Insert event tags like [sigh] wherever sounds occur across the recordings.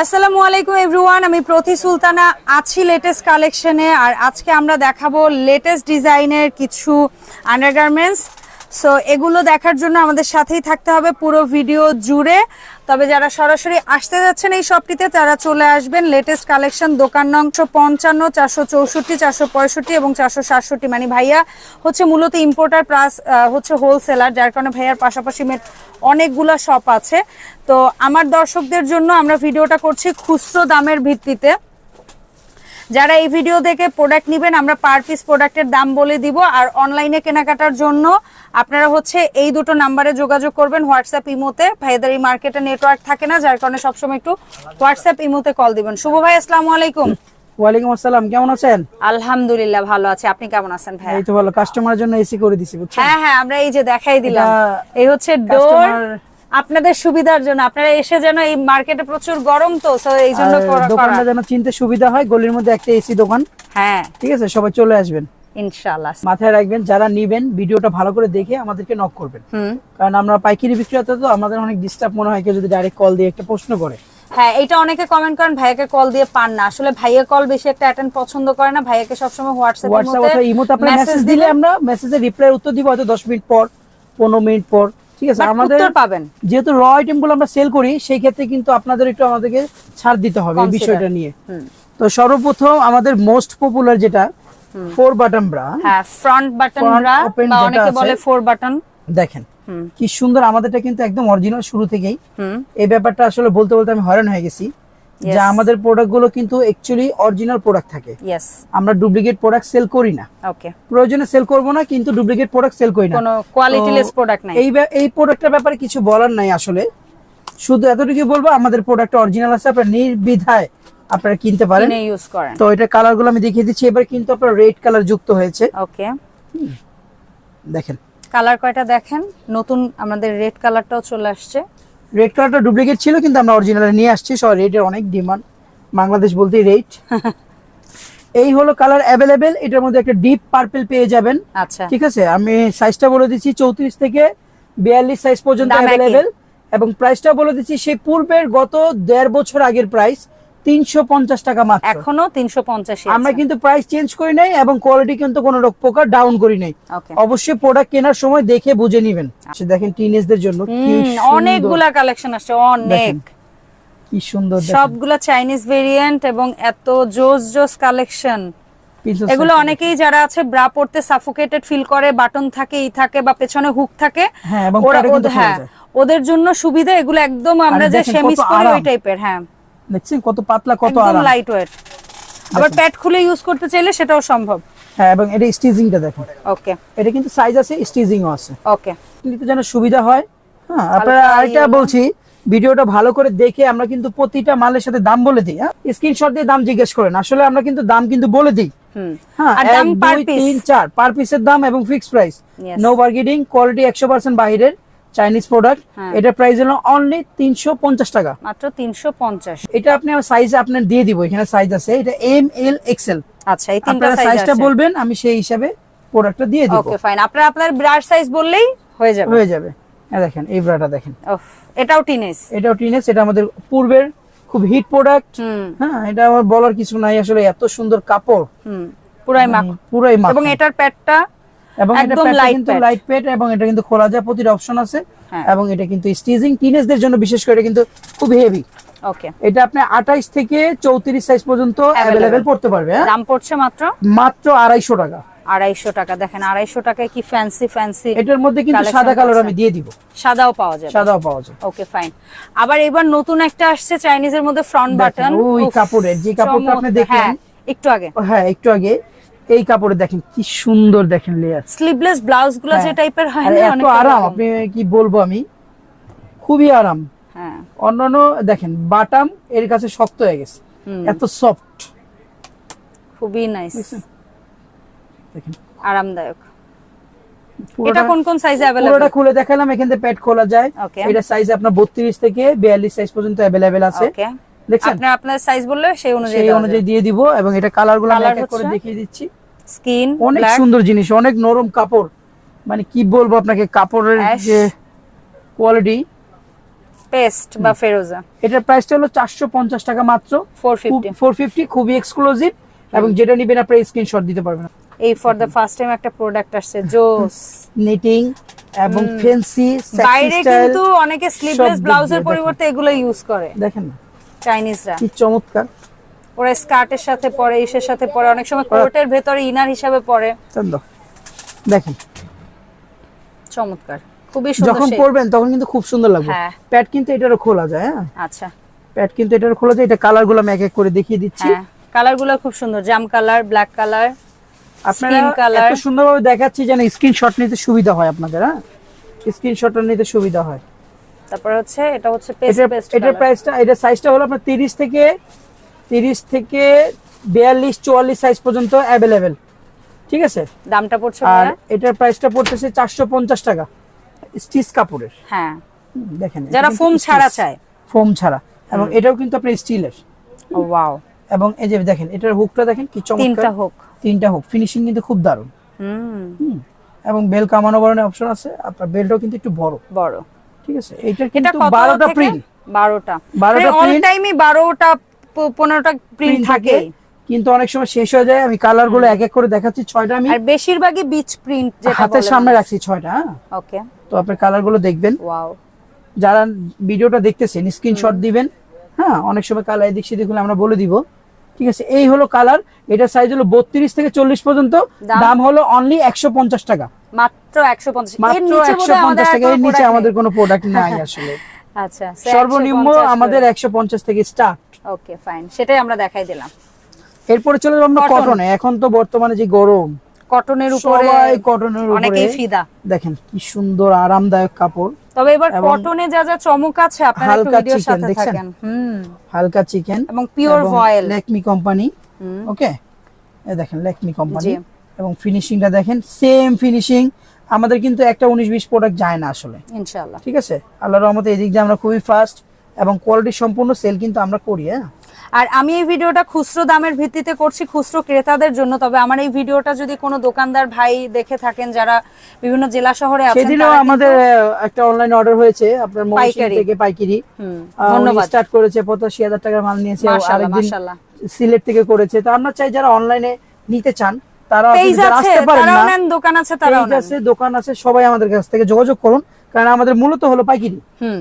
আসসালামু আলাইকুম এভরিওয়ান, আমি প্রতি সুলতানা আছি লেটেস্ট কালেকশনে আর আজকে আমরা দেখাবো লেটেস্ট ডিজাইনের কিছু আন্ডারগার্মেন্টস সো এগুলো দেখার জন্য আমাদের সাথেই থাকতে হবে পুরো ভিডিও জুড়ে। তবে যারা সরাসরি আসতে যাচ্ছেন এই শপটিতে, তারা চলে আসবেন লেটেস্ট কালেকশন দোকান নং পঞ্চান্ন, চারশো চৌষট্টি, চারশো পঁয়ষট্টি এবং চারশো সাতষট্টি। মানে ভাইয়া হচ্ছে মূলত ইম্পোর্টার প্লাস হচ্ছে হোলসেলার যার কারণে ভাইয়ার পাশাপাশি মেট- অনেকগুলো শপ আছে। তো আমার দর্শকদের জন্য আমরা ভিডিওটা করছি খুচরো দামের ভিত্তিতে। যারা এই ভিডিও দেখে প্রোডাক্ট নেবেন আমরা পার পিস প্রোডাক্টের দাম বলে দিব। আর অনলাইনে কেনাকাটার জন্য আপনারা হচ্ছে এই দুটো নাম্বারে যোগাযোগ করবেন হোয়াটসঅ্যাপ ইমোতে ভাইদের এই মার্কেটে নেটওয়ার্ক থাকে না যার কারণে সবসময় একটু হোয়াটসঅ্যাপ ইমোতে কল দিবেন। শুভ ভাই আসসালামু আলাইকুম। ওয়ালাইকুম আসসালাম কেমন আছেন? আলহামদুলিল্লাহ ভালো আছে। আপনি কেমন আছেন ভাই এই তো ভালো কাস্টমারের জন্য এসি করে দিছি বুঝছেন? হ্যাঁ হ্যাঁ আমরা এই যে দেখাই দিলাম। এই হচ্ছে ডোর আপনাদের সুবিধার জন্য আপনারা এসে যেন এই মার্কেটে প্রচুর গরম তো এই জন্য দোকানটা যেন চিনতে সুবিধা হয় গলির মধ্যে একটা এসি দোকান। হ্যাঁ। ঠিক আছে? সবাই চলে আসবেন। ইনশাআল্লাহ। মাথায় রাখবেন যারা নিবেন ভিডিওটা ভালো করে দেখে আমাদেরকে নক করবেন। কারণ আমরা পাইকারি বিক্রেতা তো আমাদের অনেক ডিস্টার্ব মনে হয় কেউ যদি ডাইরেক্ট কল দিয়ে একটা প্রশ্ন করে। হ্যাঁ এটা অনেকে কমেন্ট করেন ভাইয়াকে কল দিয়ে পান না। আসলে ভাইয়া কল বেশি একটা অ্যাটেন্ড পছন্দ করে না ভাইয়াকে সবসময় হোয়াটসঅ্যাপ হোয়াটসঅ্যাপ অথবা ইমোতে আপনার মেসেজ দিলে আমরা মেসেজের রিপ্লাই উত্তর দিব হয়তো দশ মিনিট পর পনেরো মিনিট পর। ঠিক আছে আমাদের পাবেন। যেহেতু র আমরা সেল করি সেই ক্ষেত্রে কিন্তু আপনাদের একটু আমাদেরকে ছাড় দিতে হবে এই বিষয়টা নিয়ে। তো সর্বপ্রথম আমাদের মোস্ট পপুলার যেটা ফোর বাটন ব্রা হ্যাঁ ফ্রন্ট বাটন ব্রা বা অনেকে বলে ফোর বাটন দেখেন কি সুন্দর আমাদেরটা কিন্তু একদম অরিজিনাল শুরু থেকেই। হুম। এই ব্যাপারটা আসলে বলতে বলতে আমি হয়রান হয়ে গেছি. যে আমাদের প্রোডাক্টগুলো কিন্তু অ্যাকচুয়ালি অরিজিনাল প্রোডাক্ট থাকে। আমরা ডুপ্লিকেট প্রোডাক্ট সেল করি না। ওকে প্রয়োজনে সেল করব না কিন্তু ডুপ্লিকেট প্রোডাক্ট সেল করি না। কোনো কোয়ালিটি লেস তো প্রোডাক্ট নাই। এই এই প্রোডাক্টের ব্যাপারে কিছু বলার নাই আসলে। শুধু এতটুকু বলব আমাদের প্রোডাক্ট অরিজিনাল আছে আপনারা নির্বিধায় আপনারা কিনতে পারেন। ইউজ করেন। তো এটা কালারগুলো আমি দেখিয়ে দিচ্ছি এবার কিন্তু আপনার রেড কালার যুক্ত হয়েছে। ওকে দেখেন। কালার কয়টা দেখেন? নতুন আমাদের রেড কালারটাও চলে আসছে। রেড কালারটা ডুপ্লিকেট ছিল কিন্তু আমরা অরিজিনাল নিয়ে আসছি। সব রেটের অনেক ডিমান্ড বাংলাদেশ বলতেই রেট [laughs] এই হলো কালার অ্যাভেলেবেল এটার মধ্যে একটা ডিপ পার্পেল পেয়ে যাবেন। আচ্ছা। ঠিক আছে? আমি সাইজটা বলে দিচ্ছি চৌত্রিশ থেকে বিয়াল্লিশ সাইজ পর্যন্ত অ্যাভেলেবেল এবং প্রাইসটা বলে দিচ্ছি সেই পূর্বের গত দেড় বছর আগের প্রাইস তিনশো পঞ্চাশ টাকা মাত্র। এখনও তিনশো পঞ্চাশি আমরা কিন্তু প্রাইস চেঞ্জ করি নাই এবং কোয়ালিটি কিন্তু কোনো প্রকার ডাউন করি নাই। অবশ্যই প্রোডাক্ট কেনার সময় দেখে বুঝে নিবেন। আচ্ছা, দেখেন টিনেজদের জন্য অনেকগুলা কালেকশন আসছে অনেক। কি সুন্দর সবগুলা চাইনিজ ভেরিয়েন্ট এবং এত জোস জোস কালেকশন এগুলো অনেকেই যারা আছে ব্রা পড়তে সাফোকেটেড ফিল করে বাটন থাকে ই থাকে বা পেছনে হুক থাকে হ্যাঁ, ওরা ওদের- হ্যাঁ ওদের জন্য সুবিধা এগুলো একদম আমরা যে সেমিস করি ওই টাইপের হ্যাঁ। দেখছেন কত পাতলা কত আরাম। লাইট ওয়েট আবার প্যাড খুলে ইউজ করতে চাইলে সেটাও সম্ভব। হ্যাঁ এবং এটা স্টিচিংটা দেখেন। ওকে এটা কিন্তু সাইজ আছে স্টিচিংও আছে। ওকে নিতে যেন সুবিধা হয় হ্যাঁ আপনারা আরেকটা বলছি ভিডিওটা ভালো করে দেখে আমরা কিন্তু প্রতিটা মালের সাথে দাম বলে দিই হ্যাঁ। স্ক্রিনশট দিয়ে দাম জিজ্ঞেস করেন। আসলে আমরা কিন্তু দাম কিন্তু বলে দিই। হ্যাঁ আর এক, দুই? তিন চার পার পিসের দাম এবং fix price no bargaining quality একশো পার্সেন্ট বাইরের চাইনিজ প্রোডাক্ট হ্যাঁ। এটা প্রাইস হলো অনলি তিনশো পঞ্চাশ টাকা। মাত্র তিনশো পঞ্চাশ। এটা আপনি সাইজ আপনার দিয়ে দিব এখানে সাইজ আছে এটা এম এল এক্সেল আচ্ছা এই তিনটা সাইজটা বলবেন আমি সেই হিসাবে প্রোডাক্টটা দিয়ে দিব। ওকে ফাইন আপনারা আপনার ব্রার সাইজ বললেই হয়ে যাবে। হয়ে যাবে। হ্যাঁ দেখেন এই ব্রাটা দেখেন। এটাও টিনেজ এটাও টিনেস এটা আমাদের পূর্বের খুব হিট প্রোডাক্ট হ্যাঁ এটা আমার বলার কিছু নাই আসলে এত সুন্দর কাপড়। হুম পুরাই মাখ। পুরাই মাখন। এবং এটার প্যাডটা এবং এটা কিন্তু লাইট প্যাড এবং এটা কিন্তু খোলা যায় প্রতিটা অপশন আছে হ্যাঁ। এবং এটা কিন্তু স্টিচিং টিনেজদের জন্য বিশেষ করে এটা কিন্তু খুব হেভি ওকে এটা আপনি 28 থেকে 34 সাইজ পর্যন্ত। অ্যাভেলেবেল পড়তে পারবে হ্যাঁ? দাম পড়ছে মাত্র? মাত্র আড়াইশো টাকা। আড়াইশো টাকা। দেখেন আড়াইশো টাকায় কি ফ্যান্সি ফ্যান্সি এটার মধ্যে কিন্তু সাদা কালার আমি দিয়ে দিব। সাদাও পাওয়া যাবে। সাদাও পাওয়া যায় ওকে ফাইন আবার এবার নতুন একটা আসছে চাইনিজের মধ্যে ফ্রন্ট বাটন ওই কাপড়ের, যে কাপড়টা আপনি দেখলেন। একটু আগে। হ্যাঁ একটু আগে। এই কাপড়ে দেখেন কি সুন্দর দেখেন লেয়ার স্লিভলেস ব্লাউজ গুলো যে টাইপের হয় না এত অনেকটা আরাম এরকম। আপনি কি বলবো আমি খুবই আরাম হ্যাঁ অন্যান্য দেখেন বাটাম এর কাছে শক্ত হয়ে গেছে হুম। এত সফট খুবই নাইস দেখেন আরামদায়ক এটা পুরোটা- কোন কোন সাইজে পুরোটা अवेलेबल খুলে দেখালাম এখান থেকে প্যাড খোলা যায় Okay. এটা সাইজ আপনার বত্রিশ থেকে বিয়াল্লিশ সাইজ পর্যন্ত অ্যাভেলেবেল আছে ওকে দেখছেন? আপনার আপনার সাইজ বললে সেই অনুযায়ী সেই অনুযায়ী দিয়ে দিব এবং এটা কালারগুলো আমি এক এক করে দেখিয়ে দিচ্ছি। স্কিন অনেক সুন্দর জিনিস অনেক নরম কাপড়। মানে কি বলব আপনাকে কাপড়ের যে কোয়ালিটি পেস্ট বা ফেরোজা এটার প্রাইসটা হলো চারশো পঞ্চাশ টাকা মাত্র। ফোর ফিফটি ফোর ফিফটি খুবই এক্সক্লুসিভ এবং যেটা নিবেন আপনার স্ক্রিনশট দিতে পারবেন। এই ফর দ্য ফার্স্ট টাইম একটা প্রোডাক্ট আসছে জোস নিটিং এবং ফেন্সি বাইরে কিন্তু অনেকে স্লিভলেস ব্লাউজের পরিবর্তে এগুলো ইউজ করে। দেখেন না। চাইনিজরা। কি চমৎকার। ওরা স্কার্টের সাথে পরে ইসের সাথে পরে অনেক সময় কোটের ভেতরে ইনার হিসাবে পরে। দেখেন চমৎকার খুবই সুন্দর যখন পরবেন তখন কিন্তু খুব সুন্দর লাগবে। হ্যাঁ। প্যাড কিন্তু এটারও খোলা যায় হ্যাঁ? আচ্ছা। প্যাড কিন্তু এটারও খোলা যায় এটা কালারগুলো আমি এক এক করে দেখিয়ে দিচ্ছি। হ্যাঁ কালারগুলো খুব সুন্দর জাম কালার ব্ল্যাক কালার আপনারা এত সুন্দরভাবে দেখাচ্ছি যেন স্ক্রিনশট নিতে সুবিধা হয় আপনাদের হ্যাঁ? স্ক্রিনশটটা নিতে সুবিধা হয়। তারপর হচ্ছে এটা হচ্ছে পেস্ট এটার প্রাইসটা এটার সাইজটা হলো আপনার 30 থেকে 30 থেকে 42 44 সাইজ পর্যন্ত অ্যাভেলেবেল ঠিক আছে? দামটা পড়ছে আর? এটার প্রাইসটা পড়তেছে 450 টাকা। স্টিচ কাপড়ের। হ্যাঁ। দেখেন যারা ফোম ছাড়া চায়। ফোম ছাড়া। এবং এটাও কিন্তু আপনার স্টিলের ওয়াও এবং এই যে দেখেন এটার হুকটা দেখেন কি চমৎকার। তিনটা হোক তিনটা হুক ফিনিশিং কিন্তু খুব দারুণ। হুম। হুম। এবং বেল কামানো বাড়ানোর অপশন আছে। আপনার বেলটাও কিন্তু একটু বড়। বড়। ঠিক আছে? এটা কিন্তু? প্রিন্ট বারোটা 12টা অল print। টাইমই বারোটা প- পনেরোটা প্রিন্ট থাকে কিন্তু অনেক সময় শেষ হয়ে যায়। আমি কালারগুলো এক এক করে দেখাচ্ছি ছয়টা আমি আর বেশিরভাগই বিচ প্রিন্ট যেটা হাতের সামনে রাখছি ছয়টা হ্যাঁ? ওকে তো আপনি কালারগুলো দেখবেন। ওয়াও যারা ভিডিওটা দেখতেছেন স্ক্রিনশট দিবেন হ্যাঁ? অনেক সময় কালার এদিক সেদিক হলে আমরা বলে দিব। ঠিক আছে? এই হলো কালার এটা সাইজ হলো বত্রিশ থেকে চল্লিশ পর্যন্ত। দাম? দাম হলো অনলি একশো পঞ্চাশ টাকা। মাত্র মাত্র নিচে একশো বোধহয় আমাদের টাকা এর কোনো নিচে আমাদের কোনো প্রোডাক্ট নাই [laughs] আসলে। আচ্ছা সর্বনিম্ন আমাদের একশো পঞ্চাশ থেকে স্টার্ট ওকে ফাইন সেটাই আমরা দেখাই দিলাম। এরপরে চলে যাব আমরা কটনে এখন তো বর্তমানে যে গরম কটনের উপরে সবাই কটনের উপরে অনেকেই ফিদা। দেখেন কি সুন্দর আরামদায়ক কাপড়। তবে এবার কটনে যা যা চমক আছে আপনারা একটু ভিডিওর সাথে থাকেন। হুম। হালকা চিকেন এবং pure voile Lakme company. Okay এই দেখেন লেকমি কোম্পানি। এবং ফিনিশিংটা দেখেন সেম ফিনিশিং আমাদের কিন্তু একটা উনিশ বিশ প্রোডাক্ট যায় না আসলে। ইনশাআল্লাহ। ঠিক আছে? আল্লাহর রহমতে এদিক দিয়ে আমরা খুবই ফাস্ট এবং কোয়ালিটি সম্পূর্ণ সেল কিন্তু আমরা করি হ্যাঁ আর আমি এই ভিডিওটা খুচরো দামের ভিত্তিতে করছি খুচরো ক্রেতাদের জন্য তবে আমার এই ভিডিওটা যদি কোনো দোকানদার ভাই দেখে থাকেন যারা বিভিন্ন জেলা শহরে আছেন সেদিনও আমাদের একটা অনলাইন অর্ডার হয়েছে আপনার পাইকারি। থেকে পাইকারি। হুম, ধন্যবাদ। স্টার্ট করেছে পঁচাশি হাজার টাকার মাল নিয়েছে মাশাআল্লাহ আরেকদিন মাশাআল্লাহ। সিলেট থেকে করেছে। তো আমরা চাই যারা অনলাইনে নিতে চান তারা পেজ যারা আছে আসতে পারেন না দোকান আছে তারাও আছে দোকান আছে সবাই আমাদের কাছ থেকে যোগাযোগ করুন। কারণ আমাদের মূলত হলো পাইকারি। হুম।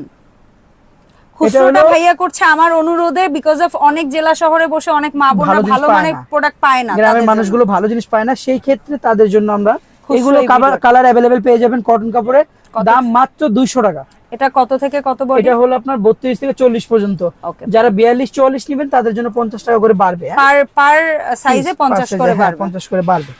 খুচরোটা ভাইয়া করছে আমার অনুরোধে বিকজ অফ অনেক জেলা শহরে বসে অনেক মা বোনরা ভালো মানের প্রোডাক্ট পায় না। গ্রামের মানুষগুলো ভালো জিনিস পায় না সেই ক্ষেত্রে তাদের জন্য আমরা এগুলো কালার কালার অ্যাভেলেবেল পেয়ে যাবেন কটন কাপড়ের। দাম মাত্র দুইশো টাকা। এটা কত থেকে কত বডি এটা হলো আপনার বত্রিশ থেকে চল্লিশ পর্যন্ত। যারা বিয়াল্লিশ চুয়াল্লিশ নেবেন তাদের জন্য পঞ্চাশ টাকা করে বাড়বে? পার পার সাইজে 50 করে বাড়বে। পঞ্চাশ করে বাড়বে।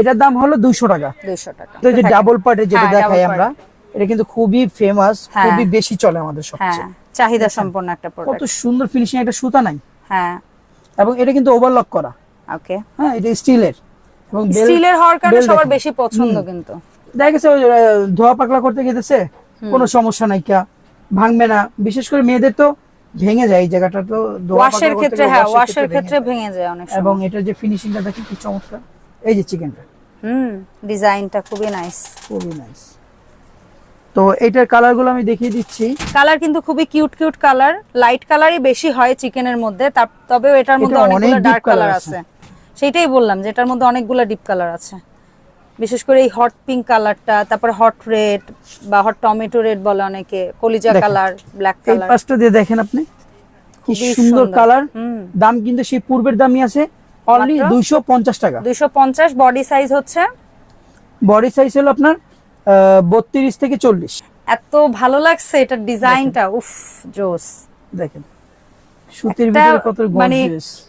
এটার দাম হলো দুইশো টাকা। 200 টাকা। তো যে ডাবল পার্টের যেটা হ্যাঁ, দেখাই আমরা এটা কিন্তু খুবই ফেমাস হ্যাঁ। খুবই বেশি চলে আমাদের হ্যাঁ সবচেয়ে। চাহিদা সম্পন্ন একটা কত সুন্দর ফিনিশিং একটা সুতা নাই। হ্যাঁ। এবং এটা কিন্তু ওভারলক করা। ওকে হ্যাঁ এটা স্টিলের। এবং স্টিলের হওয়ার কারণে সবার বেশি পছন্দ কিন্তু। দেখা গেছে ধোয়া পাকলা করতে গেছে কোনো সমস্যা নাই কা। ভাঙবে না। বিশেষ করে মেয়েদের তো ভেঙে যায়। এই জায়গাটা তো ওয়াশের ক্ষেত্রে হ্যাঁ ওয়াশের ক্ষেত্রে ভেঙে যায়। অনেক সময়। এবং এটা যে ফিনিশিংটা দেখেন কি চমৎকার। এই যে চিকেনটা হুম ডিজাইনটা খুবই নাইস খুবই নাইস তো এইটার কালারগুলো আমি দেখিয়ে দিচ্ছি। কালার কিন্তু খুবই কিউট কিউট কালার লাইট কালারই বেশি হয় চিকেনের মধ্যে। তবে এটার মধ্যে অনেকগুলো অনেক ডার্ক কালার আছে। সেইটাই বললাম যে এটার মধ্যে অনেকগুলো ডিপ কালার আছে। বিশেষ করে এই হট পিঙ্ক কালারটা তারপর হট রেড বা হট টমেটো রেড বলে অনেকে কলিজা কালার ব্ল্যাক কালার এই পাঁচটা দিয়ে দেখেন আপনি কি সুন্দর। কালার দাম কিন্তু সেই পূর্বের দামই আছে অনলি মাত্র? দুইশো পঞ্চাশ টাকা। দুইশো পঞ্চাশ বডি সাইজ হচ্ছে? বডি সাইজ হলো আপনার বত্রিশ থেকে চল্লিশ। এত ভালো লাগছে এটার ডিজাইনটা উফ জোস। দেখেন। সুতির ভিতরে কত মানে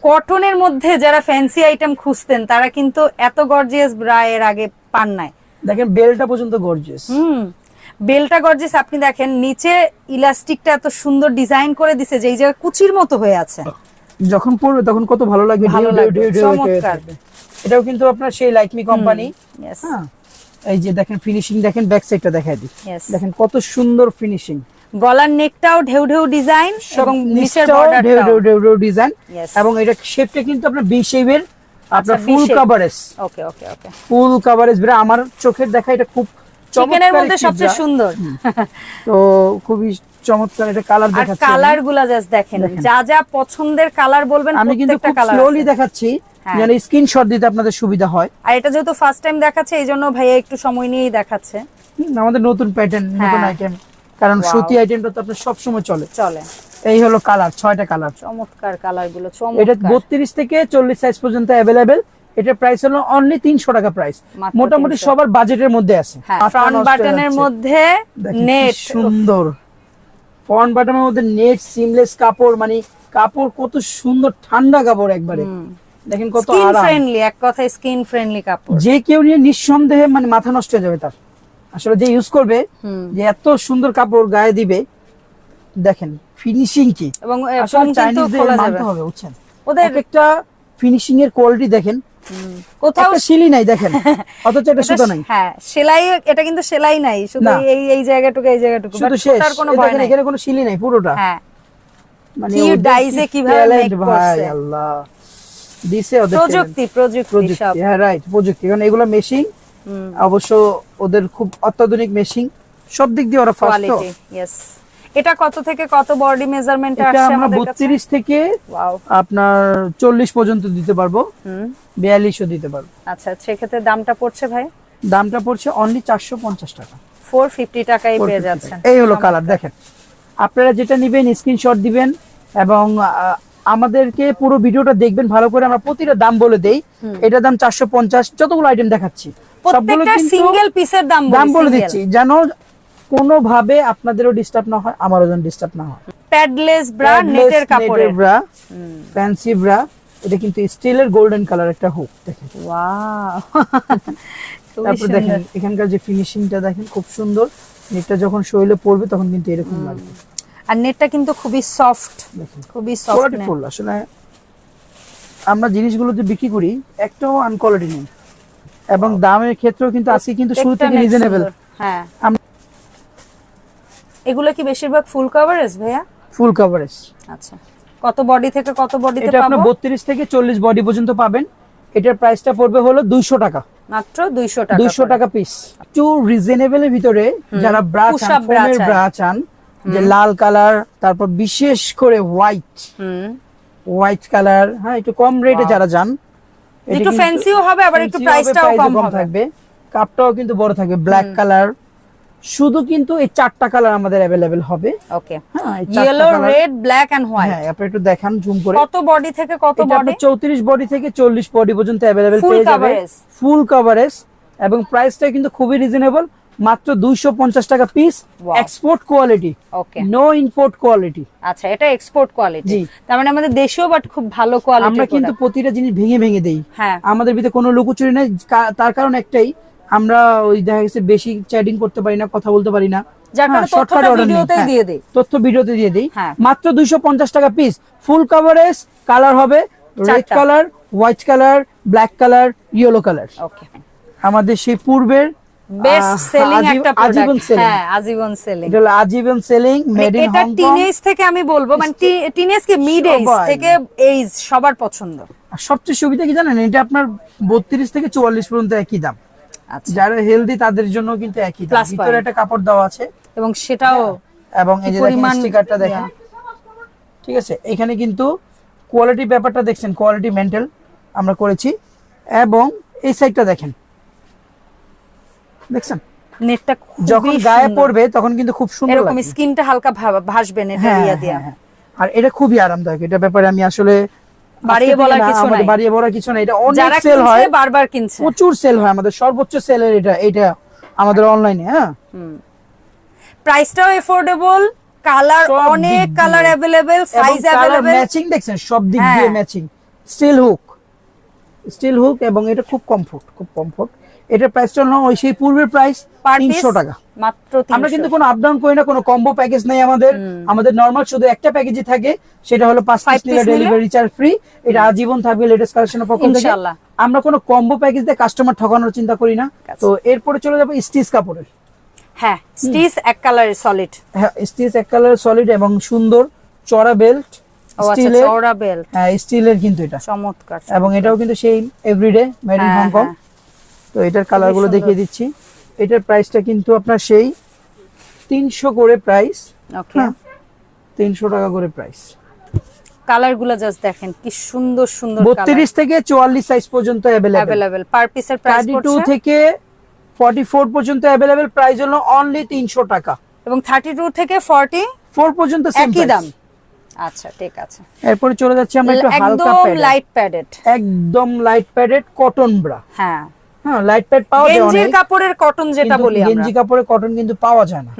কটনের মধ্যে যারা ফ্যান্সি আইটেম খুঁজতেন তারা কিন্তু এত গর্জিয়াস ব্রা এর আগে পান নাই। দেখেন বেলটা পর্যন্ত গর্জিয়াস হুম বেলটা গর্জিয়াস আপনি দেখেন নিচে ইলাস্টিকটা এত সুন্দর ডিজাইন করে দিছে যে এই জায়গায় কুচির মতো হয়ে আছে। যখন পড়বে তখন কত ভালো লাগবে ভালো লাগবে, চমৎকার। এটাও কিন্তু আপনার সেই লাইকমি কোম্পানি হ্যাঁ এই যে দেখেন ফিনিশিং দেখেন ব্যাক সাইডটা দেখাই দিই. দেখেন কত সুন্দর ফিনিশিং গলার নেকটাও ঢেউ ঢেউ ডিজাইন এবং নিচের ঢেউ ঢেউ ঢেউ ঢেউ ডিজাইন এবং এটা শেপটা কিন্তু আপনার বি শেপের আপনার আচ্ছা, full coverage okay okay okay full coverage bra আমার চোখের দেখা এটা খুব চিকেনের মধ্যে সবচেয়ে সুন্দর। তো খুবই চমৎকার এটা কালার আর দেখাচ্ছি। আমি। কালারগুলা জাস্ট দেখেন। যা যা পছন্দের কালার বলবেন আমি কিন্তু প্রত্যেকটা কালার স্লোলি দেখাচ্ছি। হ্যাঁ। যেন স্ক্রিনশট দিতে আপনাদের সুবিধা হয়। আর এটা যেহেতু ফার্স্ট টাইম দেখাচ্ছে এই জন্য ভাইয়া একটু সময় নিয়েই দেখাচ্ছে। আমাদের নতুন প্যাটার্ন নতুন। আইটেম কারণ সুতি আইটেমটা তো আপনার সব সময় চলে। চলে। এই হলো কালার ছয়টা কালার। চমৎকার কালারগুলো এটা বত্রিশ থেকে চল্লিশ সাইজ পর্যন্ত অ্যাভেলেবেল এটার প্রাইস হলো অনলি তিনশো টাকা প্রাইস মোটামুটি সবার বাজেটের মধ্যে আছে। হ্যাঁ ফ্রন্ট বাটনের মধ্যে নেট সুন্দর। ফ্রন্ট বাটনের মধ্যে নেট সিমলেস কাপড় মানে কাপড় কত সুন্দর ঠান্ডা কাপড় একবারে। দেখেন কত আরাম। ফ্রেন্ডলি এক কথায় স্কিন ফ্রেন্ডলি কাপড়। যে কেউ নিয়ে নিঃসন্দেহে মানে মাথা নষ্ট হয়ে যাবে তার। আসলে যে ইউজ করবে যে এত সুন্দর কাপড় গায়ে দিবে দেখেন ফিনিশিং কি? এবং চাইনিজদের মানতে হবে বুঝছেন? ওদের একটা ফিনিশিং এর কোয়ালিটি দেখেন। কোথাও শিলি নাই দেখেন অথচ [laughs] এটা সুতো নাই। হ্যাঁ সেলাই এটা কিন্তু সেলাই নাই শুধু এই এই জায়গাটুকু এই জায়গাটুকু শুধু শেষ। কোনো ভয় নাই। এখানে কোনো শিলি নাই পুরোটা। হ্যাঁ। মানে কি কীভাবে ভাই করছে। আল্লাহ। দিছে ওদের প্রযুক্তি প্রযুক্তি সব। হ্যাঁ রাইট প্রযুক্তি। কারণ এগুলো মেশিং হুম। অবশ্য ওদের খুব অত্যাধুনিক মেশিং সব দিক দিয়ে ওরা ফার্স্ট ইয়েস এটা কত থেকে কত বডি মেজারমেন্ট এটা আসছে আমরা আমাদের কাছে? বত্রিশ থেকে ওয়াও আপনার চল্লিশ পর্যন্ত দিতে পারব। হুম। বিয়াল্লিশও দিতে পারব। আচ্ছা সেক্ষেত্রে দামটা পড়ছে ভাই? দামটা পড়ছে অনলি চারশো পঞ্চাশ টাকা। ফোর ফিফটি টাকায় 450 পেয়ে যাচ্ছেন। এই হলো কালার দেখেন। আপনারা যেটা নিবেন স্ক্রিনশট দিবেন এবং আমাদেরকে পুরো ভিডিওটা দেখবেন ভালো করে আমরা প্রতিটা দাম বলে দেই। এটার দাম চারশো পঞ্চাশ যতগুলো আইটেম দেখাচ্ছি। প্রত্যেকটা সিঙ্গেল পিসের দাম দাম বলে দিচ্ছি যেন কোনোভাবে আপনাদেরও ডিস্টার্ব না হয় আমারও যেন ডিস্টার্ব না হয়। প্যাডলেস ব্রা নেটের কাপড়ের। ব্রা ফ্যান্সি ব্রা এটা কিন্তু স্টিলের গোল্ডেন কালার একটা হুক দেখেন। ওয়াও [laughs] তারপর দেখেন এখানকার যে ফিনিশিংটা দেখেন খুব সুন্দর। নেটটা যখন শরীরে পড়বে তখন কিন্তু এরকম লাগবে। আর নেটটা কিন্তু খুবই সফট খুবই সফট আসলে আমরা জিনিসগুলো যে বিক্রি করি একটাও আনকোয়ালিটি নেই। এবং দামের ক্ষেত্রেও কিন্তু আজকে কিন্তু শুরু থেকে রিজনেবল হ্যাঁ। এগুলো কি বেশিরভাগ ফুল কভারেজ ভাইয়া? ফুল কভারেজ আচ্ছা। কত বডি থেকে কত বডিতে এটা আপনার পাবো? বত্রিশ থেকে চল্লিশ বডি পর্যন্ত পাবেন। এটার প্রাইসটা পড়বে হলো দুইশো টাকা। মাত্র 200 টাকা দুইশো করে। টাকা পিস একটু রিজনেবলের ভিতরে যারা ব্রা চান ফোমের ব্রা চান যে লাল কালার তারপর বিশেষ করে হোয়াইট হুম। হোয়াইট কালার হ্যাঁ একটু কম রেটে যারা যান এটা একটু ফ্যান্সিও হবে আবার একটু প্রাইসটাও কম হবে। থাকবে। কাপটাও কিন্তু বড় থাকবে ব্ল্যাক কালার শুধু কিন্তু এই চারটা কালার আমাদের अवेलेबल হবে। ওকে হ্যাঁ yellow red black and white হ্যাঁ আপনি একটু দেখান জুম করে। কত বডি থেকে কত বডি আপনার চৌত্রিশ বডি থেকে চল্লিশ বডি পর্যন্ত अवेलेबल পেয়ে পেয়ে যাবে কভারেজ ফুল কভারেজ এবং প্রাইসটা কিন্তু খুবই রিজনেবল মাত্র দুইশো পঞ্চাশ টাকা piece export quality okay no import quality আচ্ছা এটা এক্সপোর্ট কোয়ালিটি তার মানে আমাদের দেশীয় বাট খুব ভালো কোয়ালিটি আমরা কিন্তু প্রতিটা জিনিস ভেঙে ভেঙে দেই। হ্যাঁ। আমাদের ভিতরে কোনো লুকোচুরি নেই তার কারণ একটাই আমরা ওই দেখা গেছে বেশি চ্যাটিং করতে পারি না কথা বলতে পারি না। হ্যাঁ, হ্যাঁ। তথ্য ভিডিওতে দিয়ে দিই। হ্যাঁ। মাত্র দুইশো পঞ্চাশ টাকা পিস ফুল কভারেজ কালার হবে red colour white colour black colour yellow colour okay আমাদের সেই পূর্বের বেস্ট সেলিং একটা আজীবন প্রোডাক্ট হ্যাঁ আজীবন সেলিং এটা আজীবন সেলিং মেড ইন এটা টিনেজ থেকে আমি বলব মানে টিনেজ কি মিড এজ সবাই। থেকে এইজ সবার পছন্দ। আর সবচেয়ে সুবিধা কি জানেন? এটা আপনার বত্রিশ থেকে চুয়াল্লিশ পর্যন্ত একই দাম। আচ্ছা। যারা হেলদি তাদের জন্য কিন্তু একই দাম। ভিতরে একটা কাপড় দেওয়া আছে। এবং সেটাও এবং এই যে দেখেন স্টিকারটা দেখেন। ঠিক আছে? এখানে কিন্তু কোয়ালিটি ব্যাপারটা দেখছেন কোয়ালিটি মেন্টাল আমরা করেছি। এবং এই সাইডটা দেখেন। দেখছেন? নেটটা যখন গায়ে পড়বে তখন কিন্তু খুব সুন্দর এরকম স্কিনটা হালকা ভাসবে নেটের হ্যাঁ, হ্যাঁ, দিয়া। হ্যাঁ। আর এটা খুবই আরামদায়ক। এটা ব্যাপারে আমি আসলে বাড়িয়ে বলার কিছু নাই। বাড়িয়ে বলার কিছু এটা অনেক সেল হয়। বারবার কিনছে। প্রচুর সেল হয় আমাদের। সর্বোচ্চ সেলের এটা এটা আমাদের অনলাইনে হ্যাঁ। প্রাইসটাও এফোর্ডেবল কালার অনেক দিয়ে। Colour available size available matching দেখছেন? সব দিক। দিয়ে matching steel hook steel hook এবং এটা খুব কমফোর্ট খুব কমফোর্ট এটার প্রাইসটা হলো ওই সেই পূর্বের প্রাইস তিনশো টাকা। মাত্র আমরা কিন্তু কোনো আপ ডাউন করি না কোনো কম্বো প্যাকেজ নেই আমাদের। আমাদের নর্মাল শুধু একটা প্যাকেজই থাকে সেটা হলো পাঁচ পিস নিলে ডেলিভারি চার্জ ফ্রি এটা আজীবন থাকবে লেটেস্ট কালেকশনের পক্ষ থেকে। আমরা কোনো কম্বো প্যাকেজ দিয়ে কাস্টমার ঠকানোর চিন্তা করি না। তো এরপরে চলে যাব স্টিচ কাপড়ের। হ্যাঁ স্টিচ এক কালারের সলিড হ্যাঁ স্টিচ এক কালার সলিড এবং সুন্দর চড়া বেল্ট আচ্ছা স্টিলের চওড়া বেল্ট হ্যাঁ স্টিলের কিন্তু এটা। চমৎকার এবং এটাও কিন্তু সেই এভরিডে মেড ইন হংকং। তো এটার কালারগুলো দেখিয়ে দিচ্ছি। এটার প্রাইসটা কিন্তু আপনার সেই তিনশো করে প্রাইস হ্যাঁ। তিনশো টাকা করে প্রাইস কালারগুলো জাস্ট দেখেন কি সুন্দর সুন্দর বত্রিশ থেকে চুয়াল্লিশ সাইজ পর্যন্ত পার পিসের প্রাইস থেকে ফর্টি ফোর পর্যন্ত অ্যাভেলেবেল প্রাইস হলো অনলি তিনশো টাকা। এবং 32 থেকে 40 ফোর পর্যন্ত same একই দাম। আচ্ছা ঠিক আছে। এরপরে চলে যাচ্ছি আমরা একটু হালকা একদম লাইট প্যাডেড একদম লাইট প্যাডেড কটন ব্রা হ্যাঁ। হ্যাঁ লাইট প্যাড পাওয়া যায় গেঞ্জির কাপড়ের কটন যেটা বলি আমরা। গেঞ্জি কাপড়ে কটন কিন্তু পাওয়া যায় না।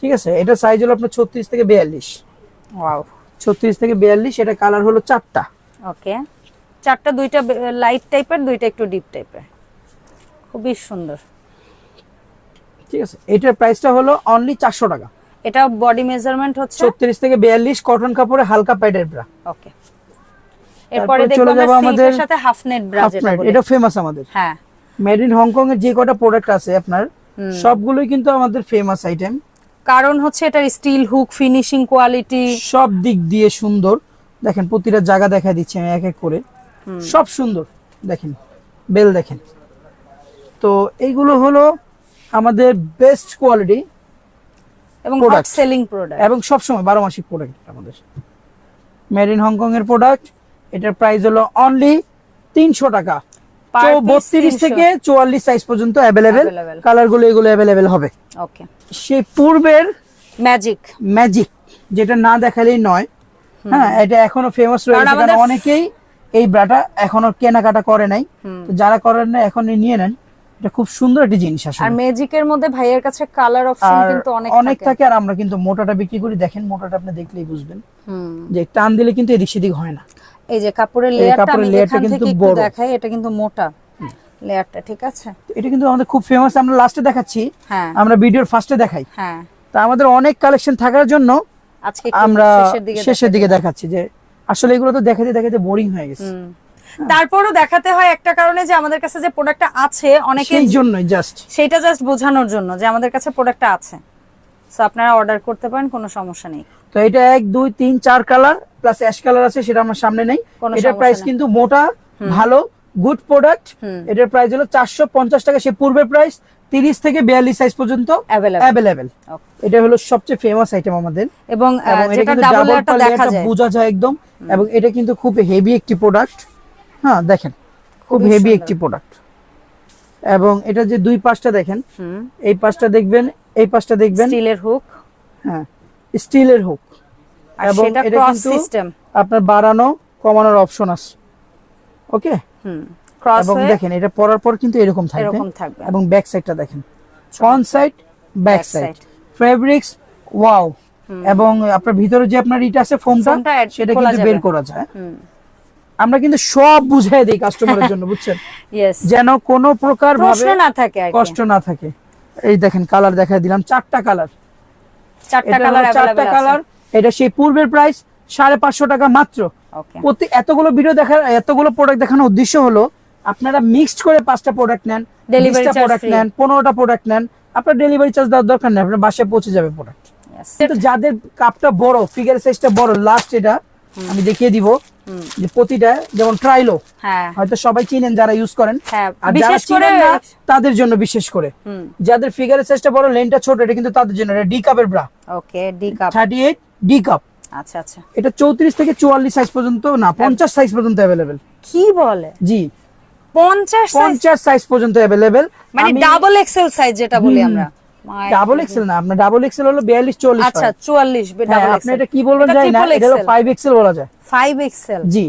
ঠিক আছে? এটা সাইজ হলো আপনার ছত্রিশ থেকে ওয়াও থেকে বিয়াল্লিশ এটা কালার হলো চারটা। ওকে চারটা দুইটা লাইট টাইপের দুইটা একটু ডিপ টাইপের খুবই সুন্দর। ঠিক আছে? এটার প্রাইসটা হলো অনলি চারশো টাকা। এটা বডি মেজারমেন্ট হচ্ছে? ছত্রিশ থেকে বিয়াল্লিশ কটন কাপড়ে হালকা প্যাডের ব্রা ওকে এরপরে আমরা যাব আমাদের সাথে হাফ নেট ব্রা যেটা বলি। এটা ফেমাস আমাদের। হ্যাঁ। মেড ইন হংকং এর যে কটা প্রোডাক্ট আছে আপনার সবগুলোই কিন্তু আমাদের ফেমাস আইটেম কারণ হচ্ছে এটার স্টিল হুক ফিনিশিং কোয়ালিটি সব দিক দিয়ে সুন্দর। দেখেন প্রতিটা জায়গা দেখা দিচ্ছি আমি এক এক করে। সব সুন্দর। দেখেন বেল দেখেন। তো এইগুলো হলো আমাদের বেস্ট কোয়ালিটি এবং হট সেলিং প্রোডাক্ট এবং সবসময় বারো মাসিক প্রোডাক্ট আমাদের। মেড ইন হংকং এর প্রোডাক্ট এটার প্রাইস হলো অনলি তিনশো টাকা। বত্রিশ থেকে চুয়াল্লিশ সাইজ পর্যন্ত অ্যাভেলেবেল কালারগুলো এগুলো অ্যাভেলেবেল হবে। ওকে সেই পূর্বের ম্যাজিক ম্যাজিক যেটা না দেখালেই নয়। হ্যাঁ এটা এখনও ফেমাস রয়েছে। কারণ অনেকেই এই ব্রাটা এখনও কেনাকাটা করে নাই। যারা করেন না এখন নিয়ে নেন। এটা খুব সুন্দর একটি জিনিস আর আসলে ম্যাজিকের মধ্যে ভাইয়ের কাছে কালার অপশন কিন্তু অনেক অনেক থাকে। আর আমরা কিন্তু মোটাটা বিক্রি করি। দেখেন মোটাটা আপনি দেখলেই বুঝবেন। যে টান দিলে কিন্তু এদিক সেদিক হয় না। এই যে কাপড়ের লেয়ারটা আমি এখান কিন্তু থেকে একটু। দেখাই এটা কিন্তু মোটা লেয়ারটা ঠিক আছে? এটা কিন্তু আমাদের খুব ফেমাস আমরা লাস্টে দেখাচ্ছি। হ্যাঁ। আমরা ভিডিওর ফার্স্টে দেখাই। হ্যাঁ। তা আমাদের অনেক কালেকশন থাকার জন্য আজকে আমরা শেষের দিকে দেখাচ্ছি। যে আসলে এগুলো তো দেখাতে দেখাতে বোরিং হয়ে গেছে। তারপরও দেখাতে হয় একটা কারণে যে আমাদের কাছে যে প্রোডাক্টটা আছে অনেকে সেই জন্যই জাস্ট সেটা জাস্ট বোঝানোর জন্য যে আমাদের কাছে প্রোডাক্টটা আছে। সো আপনারা অর্ডার করতে পারেন কোনো সমস্যা নেই। তো এটা এক দুই তিন চার কালার প্লাস অ্যাশ কালার আছে সেটা আমার সামনে নেই। এটার প্রাইস কিন্তু মোটা ভালো গুড প্রোডাক্ট এটার প্রাইস হলো চারশো পঞ্চাশ টাকা সে পূর্বের প্রাইস তিরিশ থেকে বিয়াল্লিশ সাইজ পর্যন্ত অ্যাভেলেবেল এটা হলো সবচেয়ে ফেমাস আইটেম আমাদের। এবং বোঝা যায় একদম। এবং এটা কিন্তু খুব হেভি একটি প্রোডাক্ট হ্যাঁ দেখেন খুব হেভি একটি প্রোডাক্ট এবং এটা যে দুই পাশটা দেখেন এই পাশটা দেখবেন এই পাশটা দেখবেন। স্টিলের হুক হ্যাঁ স্টিলের হোক এবং এটা কিন্তু আপনার বাড়ানো কমানোর অপশন আছে। ওকে এবং দেখেন এটা পরার পর কিন্তু এরকম থাকবে। এবং ব্যাক সাইডটা দেখেন। Front side back side fabrics wow এবং আপনার ভিতরে যে আপনার ইট আছে ফোমটা সেটা কিন্তু বের করা যায়। আমরা কিন্তু সব বুঝাই দিই কাস্টমারের জন্য বুঝছেন? [laughs] যেন কোনো প্রকার ভাবে না থাকে কষ্ট না থাকে। এই দেখেন কালার দেখাই দিলাম চারটা কালার চারটা কালার চারটা কালার এটা সেই পূর্বের প্রাইস সাড়ে পাঁচশো টাকা মাত্র। প্রতি এতগুলো ভিডিও দেখার এতগুলো প্রোডাক্ট দেখানোর উদ্দেশ্য হলো আপনারা মিক্সড করে পাঁচটা প্রোডাক্ট নেন বিশটা প্রোডাক্ট নেন পনেরোটা প্রোডাক্ট নেন আপনার ডেলিভারি চার্জ দেওয়ার দরকার নেই আপনার বাসায় পৌঁছে যাবে প্রোডাক্ট কিন্তু যাদের কাপটা বড় ফিগার সাইজটা বড় লাস্ট এটা আমি দেখিয়ে দিব যে প্রতিটা যেমন ট্রাইলো হ্যাঁ। হয়তো সবাই চিনেন যারা ইউজ করেন। হ্যাঁ আর যারা বিশেষ করে চিনেন না তাদের জন্য বিশেষ করে। যাদের ফিগারের সাইজটা বড় লেনটা ছোট এটা কিন্তু তাদের জন্য এটা ডি কাপের bra okay D cup thirty eight D cup আচ্ছা আচ্ছা। এটা চৌত্রিশ থেকে চুয়াল্লিশ সাইজ পর্যন্ত না পঞ্চাশ সাইজ পর্যন্ত अवेलेबल কি বলে? জি। পঞ্চাশ size? পঞ্চাশ সাইজ পর্যন্ত অ্যাভেলেবেল মানে ডাবল এক্সেল সাইজ যেটা বলি আমরা। ডাবল. এক্সেল না আপনার ডাবল এক্সেল হলো বিয়াল্লিশ চল্লিশ আচ্ছা চুয়াল্লিশ ডাবল ডাবল আপনি এটা কি বলবেন জানি না এটা হলো XL ফাইভ এক্সেল বলা যায়। ফাইভ এক্সেল জি।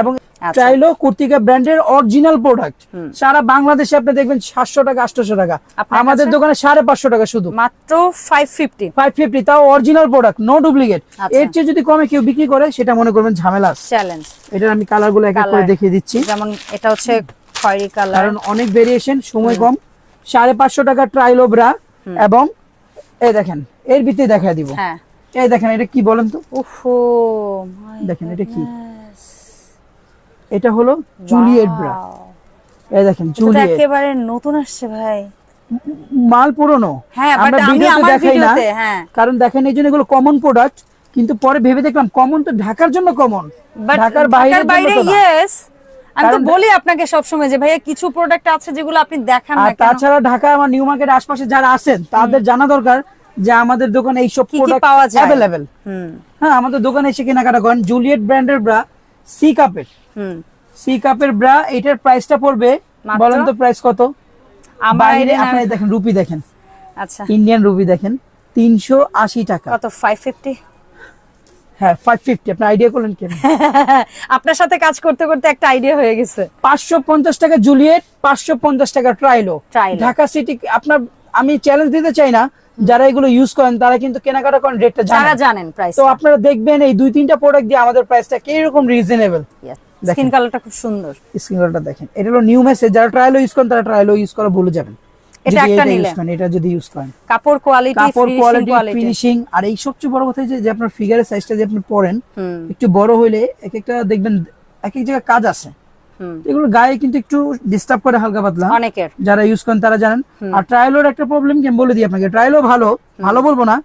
এবং আচ্ছা। চাইলো কুর্তিকা ব্র্যান্ডের অরিজিনাল প্রোডাক্ট সারা বাংলাদেশে আপনি দেখবেন সাতশো টাকা আটশো টাকা। আমাদের দোকানে সাড়ে পাঁচশো টাকা শুধু। মাত্র ফাইভ ফিফটি ফাইভ ফিফটি তাও অরিজিনাল প্রোডাক্ট নো ডুপ্লিকেট। এর চেয়ে যদি কমে কেউ বিক্রি করে সেটা মনে করবেন ঝামেলা চ্যালেঞ্জ এটার আমি কালারগুলো এক এক করে দেখিয়ে দিচ্ছি। যেমন এটা হচ্ছে খয়েরি কালার কারণ অনেক ভেরিয়েশন সময় কম। সাড়ে পাঁচশো টাকা ট্রাইলো ব্রা এবং এই দেখেন এর ভিতরে দেখা দিব। হ্যাঁ। এই দেখেন এটা কি বলেন তো? my দেখেন এটা কি. এটা হলো জুলিয়েট ব্রা এই দেখেন জুলিয়েট একেবারে নতুন আসছে ভাই। মাল পুরনো। হ্যাঁ, আমরা ভিডিওতে দেখাই না হ্যাঁ। কারণ দেখেন এই জন্য এগুলো কমন প্রোডাক্ট কিন্তু পরে ভেবে দেখলাম কমন তো ঢাকার জন্য কমন ঢাকার বাইরে বাইরে ইয়েস আমি তো বলি আপনাকে সবসময় যে ভাইয়া কিছু প্রোডাক্ট আছে যেগুলো আপনি দেখান না তাছাড়া ঢাকা আমার নিউ মার্কেট আশপাশে যারা আছেন তাদের জানা দরকার যে আমাদের দোকানে এইসব প্রোডাক্ট পাওয়া যায়? অ্যাভেলেবেল হ্যাঁ আমাদের দোকানে এসে কেনাকাটা করেন। জুলিয়েট ব্র্যান্ডের ব্রা সি কাপের হুম। সি কাপের ব্রা এটার প্রাইসটা পড়বে বলেন তো প্রাইস কত? আমার বাইরে আপনি দেখেন রুপি দেখেন। আচ্ছা। ইন্ডিয়ান রুপি দেখেন তিনশো আশি টাকা। কত ফাইভ ফিফটি হ্যাঁ ফাইভ ফিফটি আপনি আইডিয়া করলেন কেন [laughs] আপনার সাথে কাজ করতে করতে একটা আইডিয়া হয়ে গেছে। পাঁচশো পঞ্চাশ টাকা জুলিয়েট পাঁচশো পঞ্চাশ টাকা ট্রাইলো ঢাকা সিটি আপনার আমি চ্যালেঞ্জ দিতে চাই না যারা এগুলো ইউজ করেন তারা কিন্তু কেনাকাটা করেন রেটটা যারা জানেন প্রাইস তো আপনারা দেখবেন এই দুই তিনটা প্রোডাক্ট দিয়ে আমাদের প্রাইসটা কীরকম রিজনেবল স্কিন কালারটা খুব সুন্দর। স্ক্রিনটা দেখেন। এটা হলো নিউ মেসেজ যারা ট্রায়ালও ইউজ করেন তারা ট্রায়ালও ইউজ করা ভুলে যাবেন। এটা একটা এটা নিলে। ইউজ এটা যদি ইউজ করেন। কাপড় কোয়ালিটি কাপড় কোয়ালিটি ফিনিশিং আর এই সবচেয়ে বড় কথা যে যে আপনার ফিগারের সাইজটা যে আপনি পরেন একটু বড় হইলে এক একটা দেখবেন এক এক জায়গায় কাজ আছে। এগুলো গায়ে কিন্তু একটু ডিস্টার্ব করে হালকা পাতলা অনেকের যারা ইউজ করেন তারা জানেন আর ট্রায়ালোর একটা প্রবলেম কি আমি বলে দিই আপনাকে ট্রায়ালও ভালো ভালো বলবো না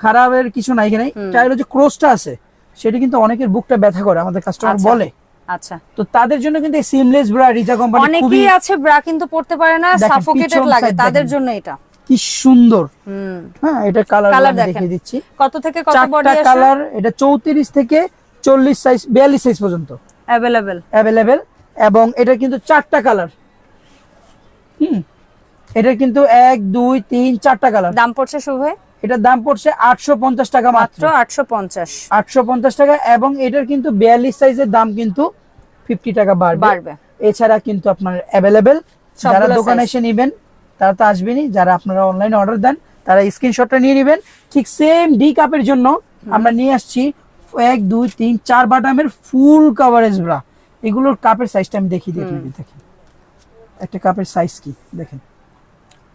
খারাপের কিছু নাই এখানে ট্রায়ালো যে ক্রোসটা আছে সেটা কিন্তু অনেকের বুকটা ব্যথা করে আমাদের কাস্টমার আচ্ছা। বলে আচ্ছা তো তাদের জন্য কিন্তু এই সিমলেস ব্রা রিজা কোম্পানি খুবই অনেকেই আছে ব্রা কিন্তু পড়তে পারে না দেখেন, সাফোকেটেড পিছন লাগে side তাদের দেখেন। জন্য এটা কি সুন্দর হুম হ্যাঁ এটা কালার Colour দেখেন। দেখিয়ে দিচ্ছি কত থেকে কত বডি চারটা আছে কালার এটা চৌত্রিশ থেকে চল্লিশ সাইজ বিয়াল্লিশ সাইজ পর্যন্ত अवेलेबल অ্যাভেলেবেল এবং এটা কিন্তু চারটা কালার। হুম? এটা কিন্তু এক দুই তিন চারটা কালার। দাম পড়ছে শুভ? এটার দাম পড়ছে আটশো পঞ্চাশ টাকা মাত্র। মাত্র 850 আটশো পঞ্চাশ টাকা এবং এটার কিন্তু বিয়াল্লিশ সাইজের দাম কিন্তু ফিফটি টাকা বাড়বে। বাড়বে। এছাড়া কিন্তু আপনার অ্যাভেলেবেল যারা দোকানে এসে নেবেন তারা তো আসবেনই। যারা আপনারা অনলাইনে অর্ডার দেন তারা স্ক্রিনশটটা নিয়ে নেবেন। ঠিক সেম ডি কাপের জন্য আমরা নিয়ে আসছি এক দুই তিন চার বাটামের ফুল কাভারেজ ব্রা এগুলোর কাপের সাইজটা আমি দেখিয়ে দিই আপনাকে দেখেন। একটা কাপের সাইজ কি দেখেন।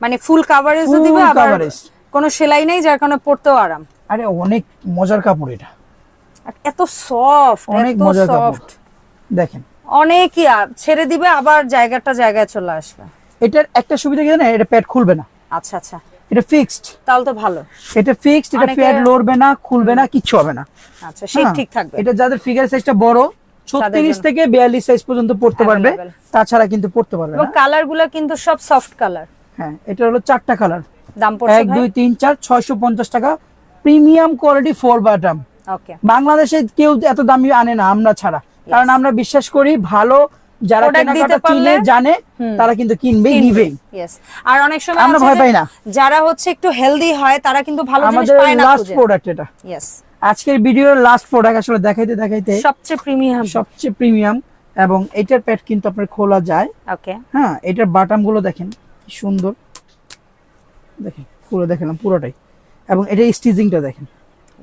মানে ফুল Full দিবে আবার কোনো সেলাই নেই যার কারণে পড়তেও আরাম। আরে অনেক মজার কাপড় এটা। এত সফট অনেক মজার সফট দেখেন। অনেকই ছেড়ে দিবে আবার জায়গাটা জায়গায় চলে আসবে। এটার একটা সুবিধা কি জানেন? এটা প্যাড খুলবে না। আচ্ছা আচ্ছা। এটা ফিক্সড তাহলে তো ভালো। এটা ফিক্সড এটা প্যাড লড়বে না খুলবে না কিচ্ছু হবে না। আচ্ছা সেই হ্যাঁ, ঠিক থাকবে। এটা যাদের ফিগার সাইজটা বড় ছত্রিশ। থেকে বিয়াল্লিশ সাইজ পর্যন্ত পড়তে পারবে। তাছাড়া কিন্তু পড়তে পারবে না। কালারগুলো কিন্তু সব সফট কালার হ্যাঁ এটা হলো চারটা কালার দাম পড়ছে এক দুই তিন চার ছয়শো পঞ্চাশ টাকা। প্রিমিয়াম কোয়ালিটি ফোর বাটাম ওকে বাংলাদেশে কেউ এত দামি আনে না আমরা ছাড়া। কারণ আমরা বিশ্বাস করি ভালো যারা কেনাকাটা পারলে- জানে তারা কিন্তু কিনবেই নিবেই ইয়েস আর অনেক সময় আমরা ভয় পাই না। যারা হচ্ছে একটু হেলদি হয় তারা কিন্তু ভালো জিনিস পায় না লাস্ট প্রোডাক্ট এটা। ইয়েস আজকের ভিডিওর লাস্ট প্রোডাক্ট আসলে দেখাইতে দেখাইতে সবচেয়ে প্রিমিয়াম সবচেয়ে প্রিমিয়াম এবং এটার প্যাড কিন্তু আপনার খোলা যায়। ওকে। হ্যাঁ এটার বাটামগুলো দেখেন কি সুন্দর। দেখেন পুরো দেখালাম পুরোটাই। এবং এটা স্টিচিংটা দেখেন।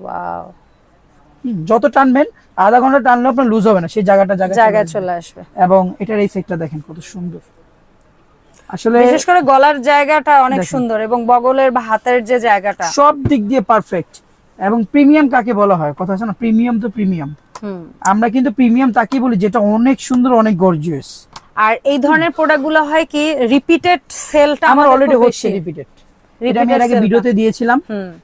ওয়াও যত টানবেন আধা ঘণ্টা টানলে আপনার লুজ হবে না সেই জায়গাটা জায়গা জায়গায় চলে আসবে। এবং এটার এই সাইডটা দেখেন কত সুন্দর। আসলে বিশেষ করে গলার জায়গাটা অনেক সুন্দর এবং বগলের বা হাতের যে জায়গাটা। সব দিক দিয়ে পারফেক্ট এবং প্রিমিয়াম কাকে বলা হয়? কথা আছে না প্রিমিয়াম তো প্রিমিয়াম। আমরা কিন্তু প্রিমিয়াম তাকে বলি যেটা অনেক সুন্দর অনেক গর্জিয়াস আর এই ধরনের প্রোডাক্টগুলো হয় কি রিপিটেড সেলটা আমার অলরেডি হচ্ছে রিপিটেড এটা আমি আগে ভিডিওতে দিয়েছিলাম।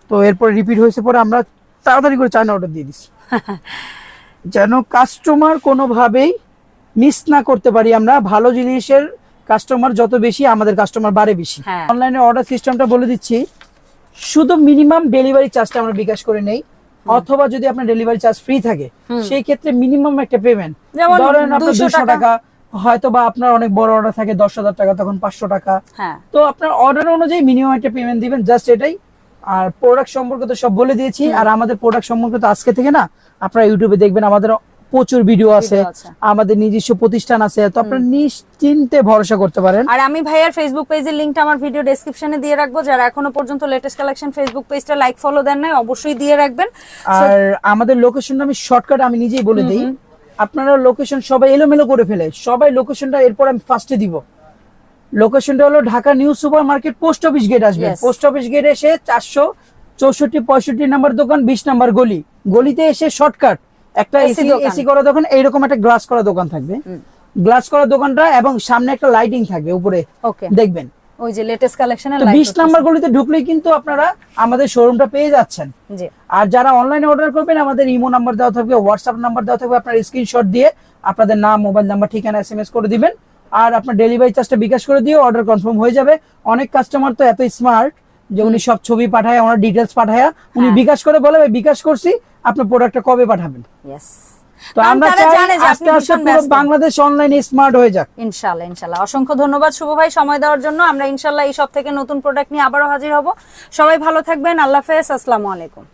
তো এরপর রিপিট হয়েছে পরে আমরা তাড়াতাড়ি করে চায়না অর্ডার দিয়ে দিচ্ছি। [laughs] যেন কাস্টমার কোনোভাবেই মিস না করতে পারি আমরা ভালো জিনিসের কাস্টমার যত বেশি আমাদের কাস্টমার বাড়ে বেশি। অনলাইনে অর্ডার সিস্টেমটা বলে দিচ্ছি শুধু মিনিমাম ডেলিভারি চার্জটা আমরা বিকাশ করে নেই অথবা যদি আপনার ডেলিভারি চার্জ ফ্রি থাকে সেই ক্ষেত্রে মিনিমাম একটা পেমেন্ট ধরেন আপনার দুশো টাকা। হয়তো বা আপনার অনেক বড় অর্ডার থাকে দশ হাজার টাকা তখন পাঁচশো টাকা। হ্যাঁ। তো আপনার অর্ডার অনুযায়ী মিনিমাম একটা পেমেন্ট দিবেন জাস্ট এটাই। আর প্রোডাক্ট সম্পর্কে তো সব বলে দিয়েছি আর আমাদের প্রোডাক্ট সম্পর্কে তো আজকে থেকে না আপনারা ইউটিউবে দেখবেন আমাদের প্রচুর ভিডিও আছে আমাদের নিজস্ব প্রতিষ্ঠান আছে তো আপনারা নিশ্চিন্তে ভরসা করতে পারেন। আর আমি ভাইয়ার ফেসবুক পেজের লিংকটা আমার ভিডিও ডেসক্রিপশনে দিয়ে রাখব যারা এখনও পর্যন্ত লেটেস্ট কালেকশন ফেসবুক পেজটা লাইক ফলো দেন নাই অবশ্যই দিয়ে রাখবেন। আর আমাদের লোকেশনটা আমি শর্টকাট আমি নিজেই বলে দিই। আপনারা লোকেশন সবাই এলোমেলো করে ফেলে। সবাই লোকেশনটা এরপর আমি ফার্স্টে দিব। লোকেশনটা হলো Dhaka new super market post office gate আসবে পোস্ট অফিস গেট এসে চারশো চৌষট্টি পঁয়ষট্টি নাম্বার দোকান বিশ নাম্বার গলি। গলিতে এসে শর্টকাট একটা এসি এসি করা দোকান এইরকম একটা গ্লাস করা দোকান থাকবে। গ্লাস করা দোকানটা এবং সামনে একটা লাইটিং থাকবে উপরে। দেখবেন। ওই যে লেটেস্ট কালেকশনের তো বিশ নাম্বার গলিতে ঢুকলেই কিন্তু আপনারা আমাদের শোরুমটা পেয়ে যাচ্ছেন। আর যারা অনলাইনে অর্ডার করবেন আমাদের ইমো নাম্বার দেওয়া থাকবে হোয়াটসঅ্যাপ নাম্বার দেওয়া থাকবে আপনার স্ক্রিনশট দিয়ে আপনাদের নাম মোবাইল নাম্বার ঠিকানা এসএমএস করে দিবেন। আর আপনার ডেলিভারি চার্জটা বিকাশ করে দিয়ে অর্ডার কনফার্ম হয়ে যাবে। অনেক কাস্টমার তো এত স্মার্ট যে উনি সব ছবি পাঠায় ওনার ডিটেলস পাঠায় উনি হ্যাঁ। বিকাশ করে বলে বিকাশ করছি আপনার প্রোডাক্টটা কবে পাঠাবেন? তো আমরা চাই আস্তে আস্তে পুরো বাংলাদেশ অনলাইনে স্মার্ট হয়ে যাক। ইনশাল্লাহ ইনশাল্লাহ। অসংখ্য ধন্যবাদ শুভ ভাই সময় দেওয়ার জন্য। আমরা ইনশাল্লাহ এই সব থেকে নতুন প্রোডাক্ট নিয়ে আবারও হাজির হব। সবাই ভালো থাকবেন। আল্লাহ হাফেজ। আসসালামু আলাইকুম।